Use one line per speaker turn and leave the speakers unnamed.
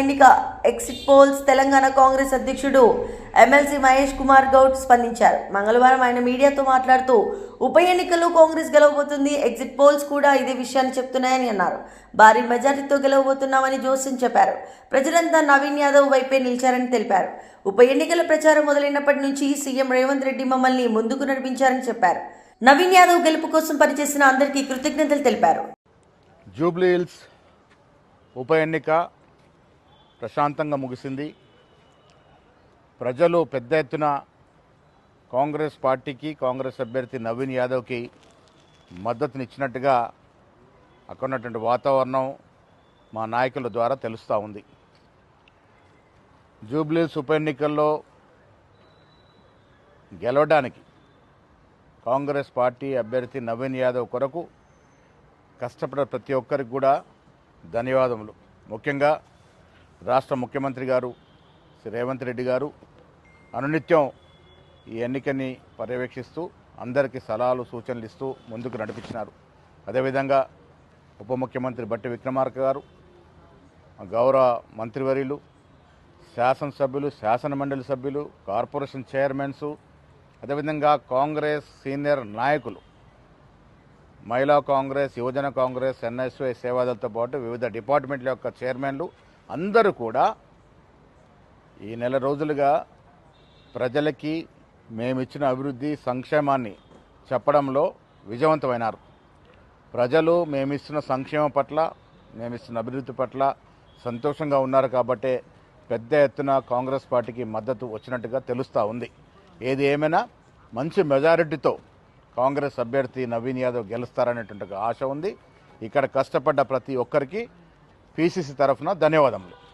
ఎన్నిక exit polls Telangana Congress అధ్యక్షుడు MLC Mahesh Kumar Goud స్పందించారు. మంగళవారం ఆయన మీడియాతో మాట్లాడుతూ ఉప ఎన్నికల్లో కాంగ్రెస్ గెలవబోతుంది ఎగ్జిట్ పోల్స్ కూడా ఇదే విషయాన్ని చెప్తున్నాయని అన్నారు. భారీ మెజారిటీతో గెలవబోతున్నామని జోస్యం చెప్పారు. ప్రజలంతా నవీన్ యాదవ్ వైపే నిలిచారని తెలిపారు. ఉప ఎన్నికల ప్రచారం మొదలైనప్పటి నుంచి సీఎం రేవంత్ రెడ్డి మమ్మల్ని ముందుకు నడిపించారని చెప్పారు. నవీన్ యాదవ్ గెలుపు కోసం పనిచేసిన అందరికీ కృతజ్ఞతలు తెలిపారు.
జూబ్లీ హిల్స్ ఉప ఎన్నిక ప్రశాంతంగా ముగిసింది. ప్రజలు పెద్ద ఎత్తున కాంగ్రెస్ పార్టీకి కాంగ్రెస్ అభ్యర్థి నవీన్ యాదవ్కి మద్దతునిచ్చినట్టుగా అక్కడ ఉన్నటువంటి వాతావరణం మా నాయకుల ద్వారా తెలుస్తూ ఉంది. జూబ్లీస్ ఉప ఎన్నికల్లో గెలవడానికి కాంగ్రెస్ పార్టీ అభ్యర్థి నవీన్ యాదవ్ కొరకు కష్టపడే ప్రతి ఒక్కరికి కూడా ధన్యవాదములు. ముఖ్యంగా రాష్ట్ర ముఖ్యమంత్రి గారు శ్రీ రేవంత్ రెడ్డి గారు అనునిత్యం ఈ ఎన్నికని పర్యవేక్షిస్తూ అందరికీ సలహాలు సూచనలు ఇస్తూ ముందుకు నడిపించినారు. అదేవిధంగా ఉప ముఖ్యమంత్రి బట్టి విక్రమార్క గారు గౌరవ మంత్రివర్యులు శాసనసభ్యులు శాసన మండలి సభ్యులు కార్పొరేషన్ చైర్మన్స్ అదేవిధంగా కాంగ్రెస్ సీనియర్ నాయకులు మహిళా కాంగ్రెస్ యువజన కాంగ్రెస్ ఎన్ఎస్వై సేవాదలతో పాటు వివిధ డిపార్ట్మెంట్ల యొక్క చైర్మన్లు అందరూ కూడా ఈ నెల రోజులుగా ప్రజలకి మేమిచ్చిన అభివృద్ధి సంక్షేమాన్ని చెప్పడంలో విజయవంతమైనారు. ప్రజలు మేమిస్తున్న సంక్షేమం పట్ల మేమిస్తున్న అభివృద్ధి పట్ల సంతోషంగా ఉన్నారు కాబట్టే పెద్ద ఎత్తున కాంగ్రెస్ పార్టీకి మద్దతు వచ్చినట్టుగా తెలుస్తూ ఉంది. ఏది ఏమైనా మంచి మెజారిటీతో కాంగ్రెస్ అభ్యర్థి నవీన్ యాదవ్ గెలుస్తారనేటువంటి ఆశ ఉంది. ఇక్కడ కష్టపడ్డ ప్రతి ఒక్కరికి పీసీసీ తరఫున ధన్యవాదములు.